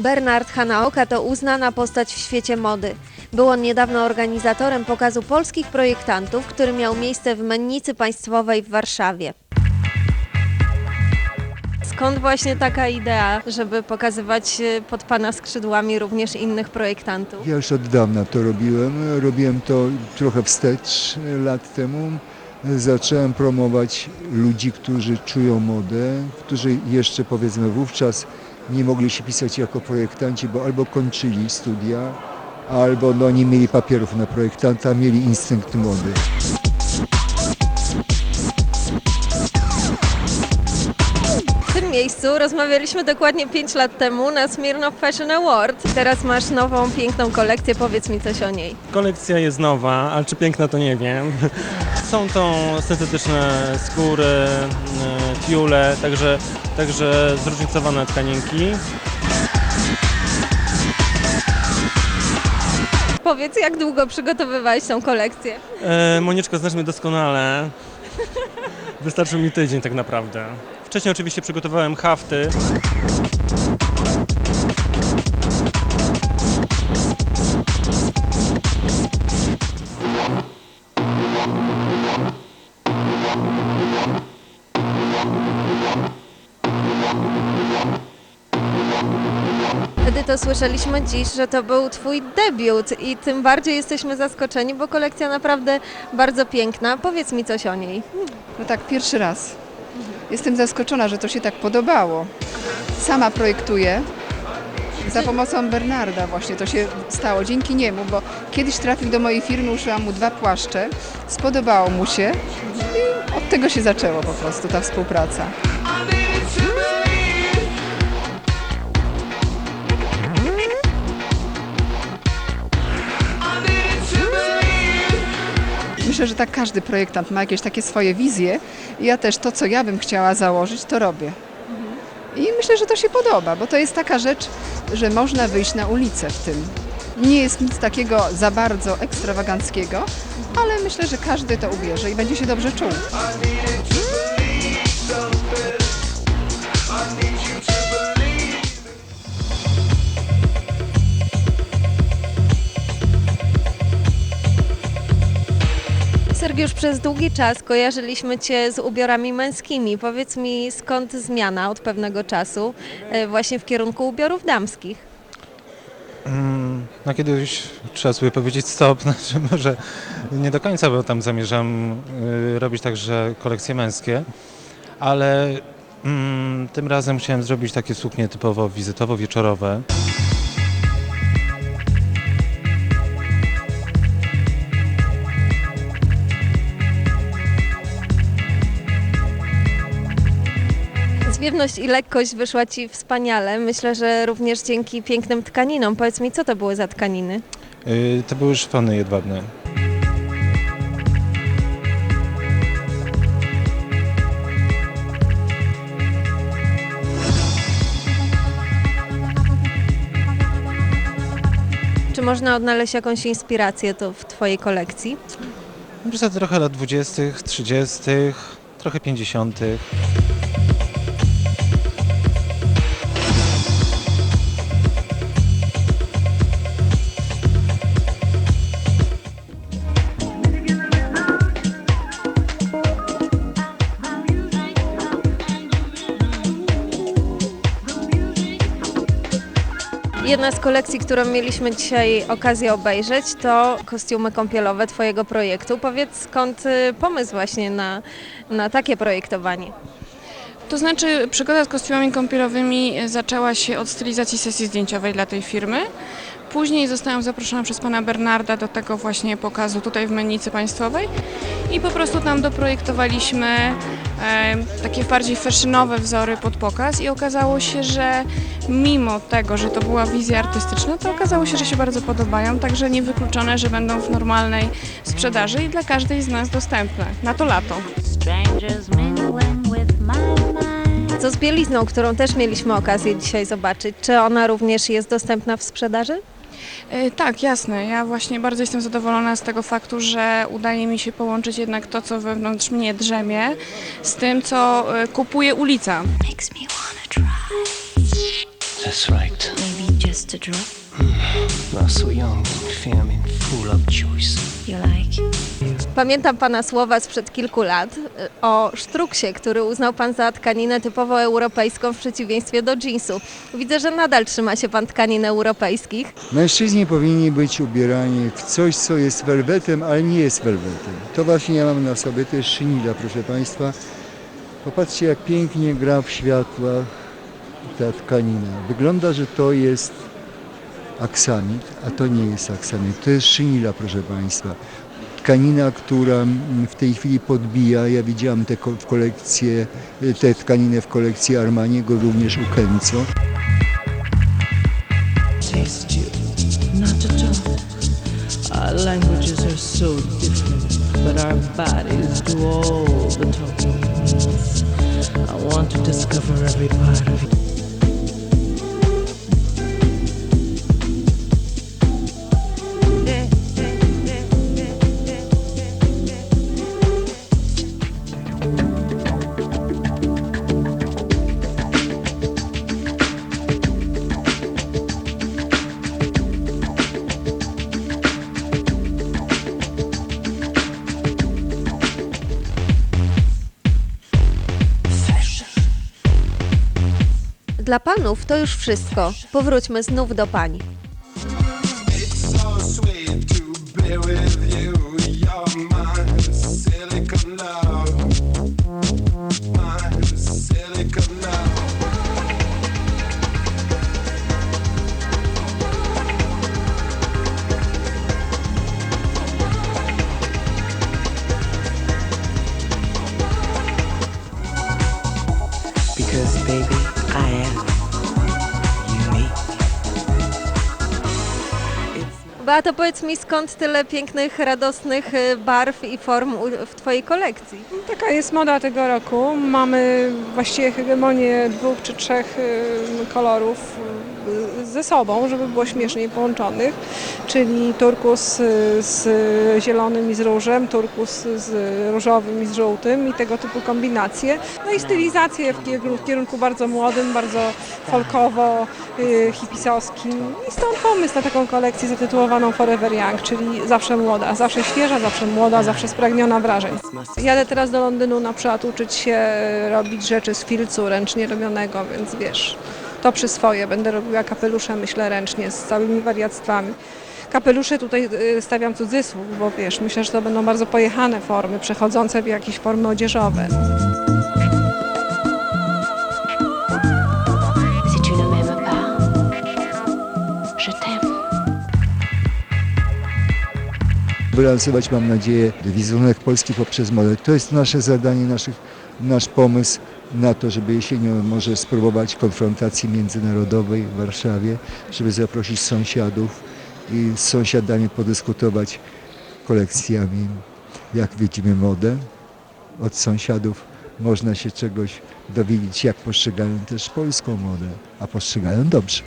Bernard Hanaoka to uznana postać w świecie mody. Był on niedawno organizatorem pokazu polskich projektantów, który miał miejsce w Mennicy Państwowej w Warszawie. Skąd właśnie taka idea, żeby pokazywać pod Pana skrzydłami również innych projektantów? Ja już od dawna to robiłem. Robiłem to trochę wstecz lat temu. Zacząłem promować ludzi, którzy czują modę, którzy jeszcze powiedzmy wówczas nie mogli się pisać jako projektanci, bo albo kończyli studia, albo no, nie mieli papierów na projektanta, mieli instynkt mody. Miejscu rozmawialiśmy dokładnie 5 lat temu na Smirnoff Fashion Award. Teraz masz nową, piękną kolekcję, powiedz mi coś o niej. Kolekcja jest nowa, ale czy piękna to nie wiem. Są to syntetyczne skóry, e, tiule, także, także zróżnicowane tkaninki. Powiedz, jak długo przygotowywałeś tą kolekcję? E, Monieczko, znasz mnie doskonale. Wystarczył mi tydzień tak naprawdę. Wcześniej oczywiście przygotowałem hafty. Wtedy to słyszeliśmy dziś, że to był Twój debiut i tym bardziej jesteśmy zaskoczeni, bo kolekcja naprawdę bardzo piękna. Powiedz mi coś o niej. No tak, pierwszy raz. Jestem zaskoczona, że to się tak podobało. Sama projektuję. Za pomocą Bernarda właśnie to się stało, dzięki niemu, bo kiedyś trafił do mojej firmy, uszyłam mu dwa płaszcze, spodobało mu się i od tego się zaczęło po prostu ta współpraca. Myślę, że tak każdy projektant ma jakieś takie swoje wizje ja też to, co ja bym chciała założyć, to robię. I myślę, że to się podoba, bo to jest taka rzecz, że można wyjść na ulicę w tym. Nie jest nic takiego za bardzo ekstrawaganckiego, ale myślę, że każdy to ubierze i będzie się dobrze czuł. Sergiusz, przez długi czas kojarzyliśmy Cię z ubiorami męskimi. Powiedz mi, skąd zmiana od pewnego czasu e, właśnie w kierunku ubiorów damskich? Mm, No kiedyś trzeba sobie powiedzieć stop, znaczy może nie do końca, bo tam zamierzam y, robić także kolekcje męskie, ale mm, tym razem chciałem zrobić takie suknie typowo wizytowo-wieczorowe. Zwiewność i lekkość wyszła Ci wspaniale. Myślę, że również dzięki pięknym tkaninom. Powiedz mi, co to były za tkaniny? Y, To były szwany jedwabne. Czy można odnaleźć jakąś inspirację to w Twojej kolekcji? Że trochę lat 20., 30., trochę 50. Jedna z kolekcji, którą mieliśmy dzisiaj okazję obejrzeć, to kostiumy kąpielowe Twojego projektu. Powiedz, skąd y, pomysł właśnie na, na takie projektowanie? To znaczy, przygoda z kostiumami kąpielowymi zaczęła się od stylizacji sesji zdjęciowej dla tej firmy. Później zostałam zaproszona przez pana Bernarda do tego właśnie pokazu tutaj w Mennicy Państwowej i po prostu tam doprojektowaliśmy takie bardziej fashionowe wzory pod pokaz i okazało się, że mimo tego, że to była wizja artystyczna, to okazało się, że się bardzo podobają, także niewykluczone, że będą w normalnej sprzedaży i dla każdej z nas dostępne na to lato. Co z bielizną, którą też mieliśmy okazję dzisiaj zobaczyć? Czy ona również jest dostępna w sprzedaży? E, Tak, jasne. Ja właśnie bardzo jestem zadowolona z tego faktu, że udaje mi się połączyć jednak to, co wewnątrz mnie drzemie, z tym, co e, kupuje ulica. Makes me wanna try. That's right. Maybe just to drop. Not so young and full of choice. You like? Pamiętam Pana słowa sprzed kilku lat y, o sztruksie, który uznał Pan za tkaninę typowo europejską w przeciwieństwie do jeansu. Widzę, że nadal trzyma się Pan tkanin europejskich. Mężczyźni powinni być ubierani w coś, co jest welwetem, ale nie jest welwetem. To właśnie ja mam na sobie, to jest szynila, proszę Państwa. Popatrzcie, jak pięknie gra w światłach ta tkanina. Wygląda, że to jest aksamit, a to nie jest aksamit. To jest szynila, proszę Państwa. Tkanina, która mm, w tej chwili podbija, ja widziałam te w kolekcję, tę tkaninę w kolekcji Armaniego, również u talking. I want to discover every part of you. Dla Panów to już wszystko. Powróćmy znów do Pań. so sweet to be with you. You're my Beato, powiedz mi, skąd tyle pięknych, radosnych y, barw i form w Twojej kolekcji? Taka jest moda tego roku. Mamy właściwie hegemonię dwóch czy trzech y, kolorów ze sobą, żeby było śmieszniej połączonych, czyli turkus z zielonym i z różem, turkus z różowym i z żółtym i tego typu kombinacje. No i stylizacje w kierunku, bardzo młodym, bardzo folkowo, y, hipisowskim. I stąd pomysł na taką kolekcję zatytułowaną Forever Young, czyli zawsze młoda, zawsze świeża, zawsze młoda, zawsze spragniona wrażeń. Jadę teraz do Londynu na przykład uczyć się robić rzeczy z filcu ręcznie robionego, więc wiesz, to przy swoje. Będę robiła kapelusze, myślę, ręcznie, z całymi wariactwami. Kapelusze tutaj e, stawiam cudzysłów, bo wiesz, myślę, że to będą bardzo pojechane formy, przechodzące w jakieś formy odzieżowe. Wylansować, mam nadzieję, wizerunek Polski poprzez modę. To jest nasze zadanie, naszych, nasz pomysł na to, żeby jesienią może spróbować konfrontacji międzynarodowej w Warszawie, żeby zaprosić sąsiadów i z sąsiadami podyskutować kolekcjami, jak widzimy modę. Od sąsiadów można się czegoś dowiedzieć, jak postrzegają też polską modę, a postrzegają dobrze.